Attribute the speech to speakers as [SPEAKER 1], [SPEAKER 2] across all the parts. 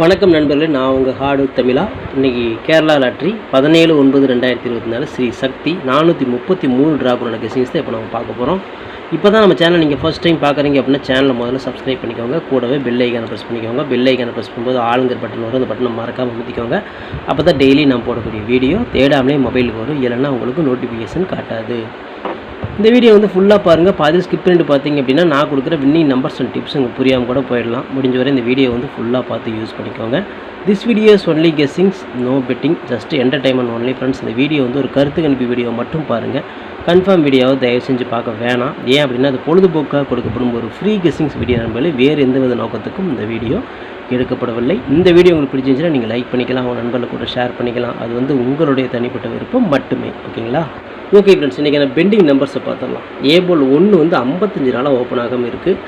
[SPEAKER 1] வணக்கம் நண்பர்களே நான் உங்கள் ஹார்டு தமிழா. இன்னைக்கு கேரளா லாட்ரி பதினேழு ஒன்பது ரெண்டாயிரத்தி இருபத்தி நாலு ஸ்ரீ சக்தி நானூற்றி முப்பத்தி மூணு ட்ராக்குள்ள கெசிங்ஸ் தான் இப்போ நம்ம பார்க்க போகிறோம் இப்போ தான் நம்ம சேனல் நீங்கள் ஃபஸ்ட் டைம் பார்க்குறீங்க அப்படின்னா சேனலை முதல்ல சப்ஸ்கிரைப் பண்ணிக்கோங்க. கூடவே பெல் ஐக்கானை ப்ரெஸ் பண்ணிக்கோங்க. பெல் ஐக்கானை ப்ரெஸ் பண்ணும்போது ஆளுங்கிற பட்டன் வரும். அந்த பட்டனை மறக்காமல் அமைத்திக்கோங்க அப்போ தான் டெய்லி நான் போடக்கூடிய வீடியோ தேடாமலே மொபைலுக்கு வரும். இல்லைன்னா உங்களுக்கு நோட்டிஃபிகேஷன் காட்டாது. இந்த வீடியோ வந்து ஃபுல்லாக பாருங்கள் பாதி ஸ்கிப் பண்ணிட்டு பார்த்தீங்க அப்படின்னா நான் கொடுக்குற வின்னிங் நம்பர்ஸ் அண்ட் டிப்ஸ் உங்களுக்கு புரியாமல் கூட போயிடலாம். முடிஞ்ச வரை இந்த வீடியோ வந்து ஃபுல்லாக பார்த்து யூஸ் பண்ணிக்கோங்க. This videos only guessings no betting just entertainment only friends இந்த வீடியோ வந்து ஒரு கருத்து கணிப்பு வீடியோ மட்டும் பாருங்கள் கன்ஃபார்ம் வீடியோவை தயவு செஞ்சு பார்க்க வேணாம். ஏன் அப்படின்னா அது பொழுதுபோக்காக கொடுக்கப்படும் ஒரு ஃப்ரீ கெஸ்ஸிங்ஸ் வீடியோ நண்பர்களே வேறு எந்த வித நோக்கத்துக்கும் இந்த வீடியோ எடுக்கப்படவில்லை. இந்த வீடியோ உங்களுக்கு பிடிச்சிருந்துச்சுன்னா நீங்கள் லைக் பண்ணிக்கலாம் உங்கள் நண்பர்கள் கூட ஷேர் பண்ணிக்கலாம். அது வந்து உங்களுடைய தனிப்பட்ட விருப்பம் மட்டுமே ஓகேங்களா ஓகே ஃப்ரெண்ட்ஸ் இன்றைக்கி நான் பெண்டிங் நம்பர்ஸை பார்த்துடலாம். ஏ போல் ஒன்று வந்து ஐம்பத்தஞ்சு நாளாக ஓப்பன் ஆகாமல் இருக்குது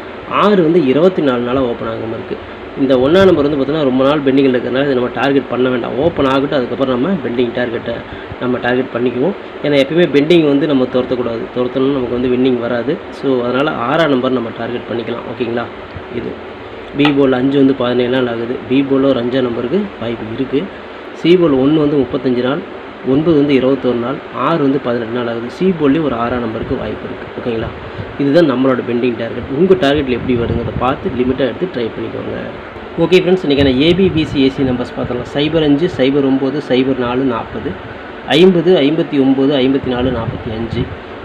[SPEAKER 1] ஆறு வந்து இருபத்தி நாலு நாளாக ஓப்பன் ஆகாமல் இருக்குது இந்த ஒன்றா நம்பர் வந்து பார்த்திங்கன்னா ரொம்ப நாள் பெண்டிங்கில் இருக்கிறதுனால இதை நம்ம டார்கெட் பண்ண வேண்டாம். ஓப்பன் ஆகட்டும் அதுக்கப்புறம் நம்ம பெண்டிங் டார்கெட்டை நம்ம டார்கெட் பண்ணிக்குவோம். ஏன்னா எப்பயுமே பெண்டிங் வந்து நம்ம துரத்தக்கூடாது. துரத்தணும்னு நமக்கு வந்து வின்னிங் வராது. ஸோ அதனால் ஆறாம் நம்பர் நம்ம டார்கெட் பண்ணிக்கலாம். ஓகேங்களா இது. பி போல் அஞ்சு வந்து பதினேழு நாள் ஆகுது. பி போலில் ஒரு அஞ்சாம் நம்பருக்கு வாய்ப்பு இருக்குது சி போல் ஒன்று வந்து முப்பத்தஞ்சு நாள். ஒன்பது வந்து இருபத்தொரு நாள் ஆறு வந்து பதினெட்டு நாள் ஆகுது. சி போல்லேயும் ஒரு ஆறாம் நம்பருக்கு வாய்ப்பு இருக்குது ஓகேங்களா இதுதான் நம்மளோட பெண்டிங் டார்கெட் உங்கள் டார்கெட்டில் எப்படி வருங்கிறத பார்த்து லிமிட்டாக எடுத்து ட்ரை பண்ணிக்கோங்க. ஓகே ஃப்ரெண்ட்ஸ் இன்றைக்கி ஏபிபிசி ஏசி நம்பர்ஸ் பார்த்தலாம் சைபர் அஞ்சு சைபர் ஒம்பது சைபர் நாலு நாற்பது. ஐம்பது ஐம்பத்தி ஒம்பது ஐம்பத்தி நாலு நாற்பத்தி அஞ்சு.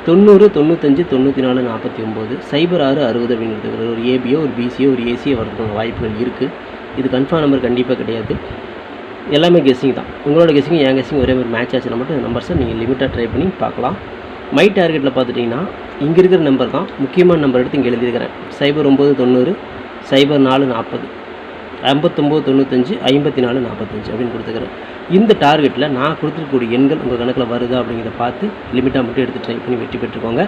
[SPEAKER 1] தொண்ணூறு தொண்ணூத்தஞ்சு தொண்ணூற்றி நாலு நாற்பத்தி ஒம்பது சைபர் ஆறு அறுபது அப்படிங்கிறது ஒரு ஏபியோ ஒரு பிசியோ ஒரு ஏசியோ வரதுக்கான வாய்ப்புகள் இருக்குது இது கன்ஃபார்ம் நம்பர் கண்டிப்பாக கிடையாது. எல்லாமே கெஸ்ஸிங் தான். உங்களோட கெஸ்ஸிங் என் கெஸ்ஸிங் ஒரே ஒரு மேட்ச் ஆச்சுன்னா மட்டும் இந்த நம்பர்ஸை நீங்கள் லிமிட்டாக ட்ரை பண்ணி பார்க்கலாம். மை டார்கெட்டில் பார்த்துட்டிங்கன்னா இங்கே இருக்கிற நம்பர் தான் முக்கியமான நம்பர் எடுத்து இங்கே எழுதியிருக்கிறேன். சைபர் ஒம்பது தொண்ணூறு சைபர் நாலு நாற்பது. ஐம்பத்தொம்போது தொண்ணூத்தஞ்சு ஐம்பத்தி நாலு நாற்பத்தஞ்சு அப்படின்னு கொடுத்துக்கிறேன் இந்த டார்கெட்டில் நான் கொடுத்துருக்கக்கூடிய எண்கள் உங்கள் கணக்கில் வருதா அப்படிங்கிறத பார்த்து லிமிட்டாக மட்டும் எடுத்து ட்ரை பண்ணி வெற்றி பெற்றுக்கோங்க.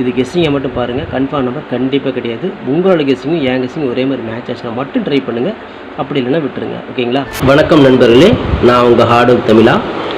[SPEAKER 1] இது கெஸ்ஸிங்கை மட்டும் பாருங்கள் கன்ஃபார்ம் நம்பர் கண்டிப்பாக கிடையாது. உங்களோட கெஸ்ஸிங்கும் என் கெஸ்ஸிங்கும் ஒரே மாதிரி மேட்ச் ஆச்சுன்னா மட்டும் ட்ரை பண்ணுங்கள் அப்படி இல்லைன்னா விட்டுருங்க. ஓகேங்களா? வணக்கம் நண்பர்களே. நான் உங்கள் ஹார்டு தமிழா.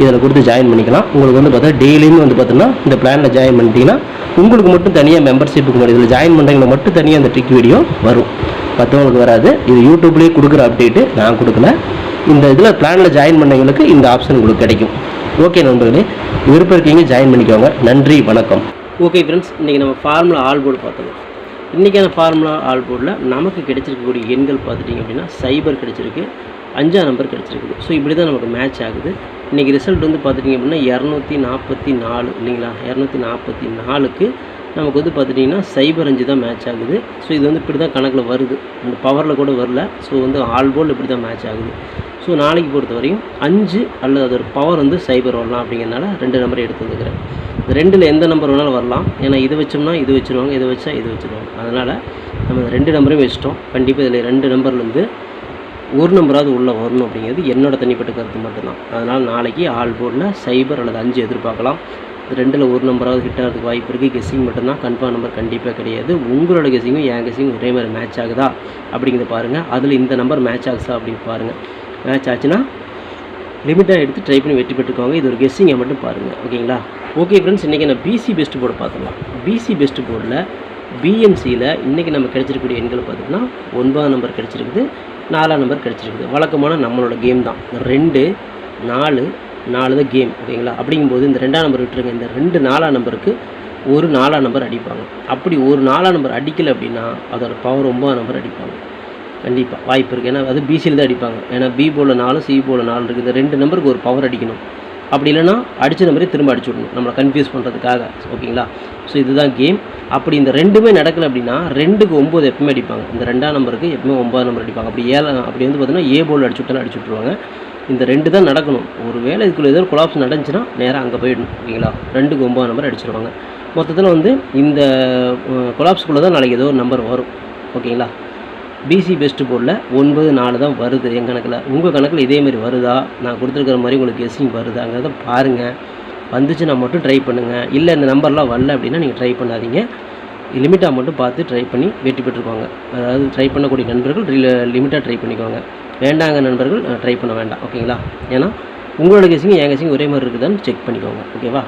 [SPEAKER 1] இதில் கொடுத்து ஜாயின் பண்ணிக்கலாம். உங்களுக்கு வந்து பார்த்தா டெய்லியும் வந்து பார்த்தீங்கன்னா இந்த பிளானில் ஜாயின் பண்ணிட்டீங்கன்னா உங்களுக்கு மட்டும் தனியாக மெம்பர்ஷிப்புக்கு மட்டும் இதில் ஜாயின் பண்ணுறவங்க மட்டும் தனியாக அந்த ட்ரிக் வீடியோ வரும். மற்றவங்களுக்கு வராது. இது யூடியூப்லேயே கொடுக்குற அப்டேட்டு நான் கொடுக்கல. இந்த இதில் பிளானில் ஜாயின் பண்ணவங்களுக்கு இந்த ஆப்ஷன் உங்களுக்கு கிடைக்கும். ஓகே நண்பர்களே. விருப்பம் இருக்கீங்க ஜாயின் பண்ணிக்கோங்க. நன்றி வணக்கம். ஓகே ஃப்ரெண்ட்ஸ் இன்றைக்கி நம்ம ஃபார்முலா ஆல் போர்டு பார்த்தோம் இன்றைக்கான ஃபார்முலா ஆல் போர்டில் நமக்கு கிடைச்சிருக்கக்கூடிய எண்கள் பார்த்துட்டிங்க அப்படின்னா சைபர் கிடச்சிருக்கு அஞ்சாம் நம்பர் கிடச்சிருக்குது. ஸோ இப்படி தான் நமக்கு மேட்ச் ஆகுது. இன்றைக்கி ரிசல்ட் வந்து பார்த்துட்டிங்க அப்படின்னா இரநூத்தி நாற்பத்தி நாலு இல்லைங்களா? இரநூத்தி நாற்பத்தி நாலுக்கு நமக்கு வந்து பார்த்துட்டிங்கன்னா சைபர் அஞ்சு தான் மேட்ச் ஆகுது. ஸோ இது வந்து இப்படி தான் கணக்கில் வருது. அந்த பவரில் கூட வரல. ஸோ வந்து ஆல் போல் இப்படி தான் மேட்ச் ஆகுது. ஸோ நாளைக்கு பொறுத்த வரையும் அஞ்சு அல்லது அதோட பவர் வந்து சைபர் வரலாம் அப்படிங்கிறனால ரெண்டு நம்பரை எடுத்து வந்துக்கிறேன் இந்த ரெண்டில் எந்த நம்பர் வேணாலும் வரலாம். ஏன்னா இது வச்சோம்னா இது வச்சுருவாங்க இதை வச்சா இது வச்சுருவாங்க. அதனால் நம்ம ரெண்டு நம்பரையும் வச்சிட்டோம். கண்டிப்பாக இதில் ரெண்டு நம்பர்லேருந்து ஒரு நம்பராவது உள்ளே வரணும் அப்படிங்கிறது என்னோட தனிப்பட்ட கருத்து மட்டும்தான். அதனால் நாளைக்கு ஆல் போர்டில் சைபர் அல்லது அஞ்சு எதிர்பார்க்கலாம். ரெண்டில் ஒரு நம்பராவது ஹிட் ஆகிறதுக்கு வாய்ப்பு இருக்குது கெஸ்ஸிங் மட்டும்தான். கன்ஃபார்ம் நம்பர் கண்டிப்பாக கிடையாது. உங்களோட கெஸ்ஸிங்கும் என் கெஸ்ஸிங்கும் ஒரே மாதிரி மேட்ச் ஆகுதா அப்படிங்கிறத பாருங்கள் அதில் இந்த நம்பர் மேட்ச் ஆகுதா அப்படின்னு பாருங்கள் மேட்ச் ஆச்சுன்னா லிமிட்டாக எடுத்து ட்ரை பண்ணி வெற்றி பெற்றுக்கோங்க. இது ஒரு கெஸ்ஸிங்கை மட்டும் பாருங்கள் ஓகேங்களா? ஓகே ஃப்ரெண்ட்ஸ் இன்றைக்கி நான் பிசி பெஸ்ட் போர்டு பார்த்துக்கலாம். பிசி பெஸ்ட் போர்டில் பிஎம்சியில் இன்றைக்கி நம்ம கிடைச்சிருக்கக்கூடிய எண்கள் பார்த்திங்கன்னா ஒன்பதாம் நம்பர் கிடச்சிருக்குது. நாலாம் நம்பர் கிடச்சிருக்குது. வழக்கமான நம்மளோட கேம் தான். ரெண்டு நாலு நாலு தான் கேம் ஓகேங்களா? அப்படிங்கும்போது இந்த ரெண்டாம் நம்பர் விட்டுருங்க. இந்த ரெண்டு நாலாம் நம்பருக்கு ஒரு நாலாம் நம்பர் அடிப்பாங்க. அப்படி ஒரு நாலாம் நம்பர் அடிக்கலை அப்படின்னா அதோட பவர் ஒம்பதாம் நம்பர் அடிப்பாங்க. கண்டிப்பாக வாய்ப்பு இருக்குது ஏன்னா அது பிசியில் தான் அடிப்பாங்க. ஏன்னா பி போல் நாலு சி போல் நாலு இருக்குது இந்த ரெண்டு நம்பருக்கு ஒரு பவர் அடிக்கணும். அப்படி இல்லைன்னா அடித்த மாதிரி திரும்ப அடிச்சு விடணும். நம்மளை கன்ஃபியூஸ் பண்ணுறதுக்காக ஓகேங்களா? ஸோ இதுதான் கேம் அப்படி இந்த ரெண்டுமே நடக்கலை அப்படின்னா ரெண்டுக்கு ஒம்பது எப்பவுமே அடிப்பாங்க. இந்த ரெண்டாம் நம்பருக்கு எப்பவுமே ஒம்பது நம்பர் அடிப்பாங்க. அப்படி ஏழை அப்படி வந்து பார்த்தீங்கன்னா ஏ போல் அடிச்சு விட்டாலும் அடிச்சு விட்ருவாங்க இந்த ரெண்டு தான் நடக்கணும். ஒரு வேளை இதுக்குள்ளே ஏதோ கொலாப்ஸ் நடந்துச்சுன்னா நேராக அங்கே போயிடணும். ஓகேங்களா? ரெண்டுக்கு ஒம்பது நம்பர் அடிச்சிருவாங்க. மொத்தத்தில் வந்து இந்த கொலாப்ஸ்குள்ளே தான் நாளைக்கு ஏதோ ஒரு நம்பர் வரும். ஓகேங்களா? பிசி பெஸ்ட்டு போர்டில் ஒன்பது நாலு தான் வருது. என் கணக்கில் உங்கள் கணக்கில் இதேமாரி வருதா? நான் கொடுத்துருக்குற மாதிரி உங்களுக்கு கெஸ்ஸிங் வருதாங்கிறத பாருங்கள் வந்துச்சுன்னா மட்டும் ட்ரை பண்ணுங்கள் இல்லை இந்த நம்பர்லாம் வரல அப்படின்னா நீங்கள் ட்ரை பண்ணாதீங்க. லிமிட்டாக மட்டும் பார்த்து ட்ரை பண்ணி வெற்றி பெற்றுக்கோங்க. அதாவது ட்ரை பண்ணக்கூடிய நண்பர்கள் லிமிட்டாக ட்ரை பண்ணிக்கோங்க. வேண்டாங்க நண்பர்கள் ட்ரை பண்ண வேண்டாம். ஓகேங்களா? ஏன்னா உங்களோட கேசிங்க என் கெஸிங் ஒரே மாதிரி இருக்குதான்னு செக் பண்ணிக்கோங்க. ஓகேவா?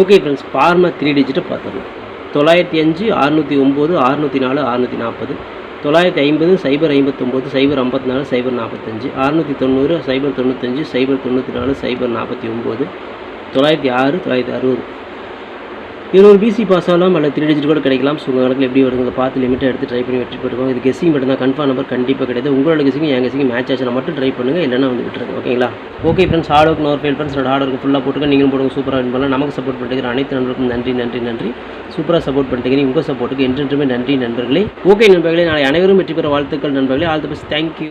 [SPEAKER 1] ஓகே ஃப்ரெண்ட்ஸ் ஃபார்மா த்ரீ டிஜிட்டை பார்த்துடலாம். தொள்ளாயிரத்தி அஞ்சு அறுநூற்றி ஒம்பது அறுநூற்றி நாலு அறுநூற்றி நாற்பது. தொள்ளாயிரத்தி ஐம்பது சைபர் ஐம்பத்தொம்போது சைபர் ஐம்பத்தி நாலு சைபர் நாற்பத்தஞ்சு அறுநூற்றி தொண்ணூறு சைபர் தொண்ணூத்தஞ்சு சைபர் தொண்ணூற்றி நாலு சைபர் நாற்பத்தி ஒம்பது தொள்ளாயிரத்தி ஆறு தொள்ளாயிரத்தி அறுபது. இதில் ஒரு பிசி பாஸ் ஆகலாம் அல்லது த்ரீ டிஜிட் கூட கிடைக்கலாம். ஸோ உங்கள் கணக்கில் எப்படி வருதுங்க பார்த்து லிமிட்டை எடுத்து ட்ரை பண்ணி வெற்றி பெற்றுக்கோங்க. இது கெஸிங் மட்டும் தான் கன்ஃபார்ம் நம்பர் கண்டிப்பாக கிடையாது. உங்களோட கெஸிங் என் கெஸிங் மேட்ச் ஆச்சுனா மட்டும் ட்ரை பண்ணுங்கள் இல்லைன்னா வந்து விட்டுருங்க. ஓகேங்களா okay friends hard work nor fail friends hard work ஃபுல்லாக போட்டுக்க நீங்களும் போடுங்க. சூப்பராக வின் பண்ணலாம். நமக்கு சப்போர்ட் பண்ணிட்டு அனைத்து நண்பருக்கும் நன்றி நன்றி நன்றி. சூப்பராக சப்போர்ட் பண்ணிட்டு உங்கள் சப்போர்ட்டுக்கு என்றென்றுமே நன்றி நண்பர்களே. ஓகே நண்பர்களே. நாளை அனைவரும் வெற்றி பெற வாழ்த்துக்கள் நண்பர்களே. All the best thank you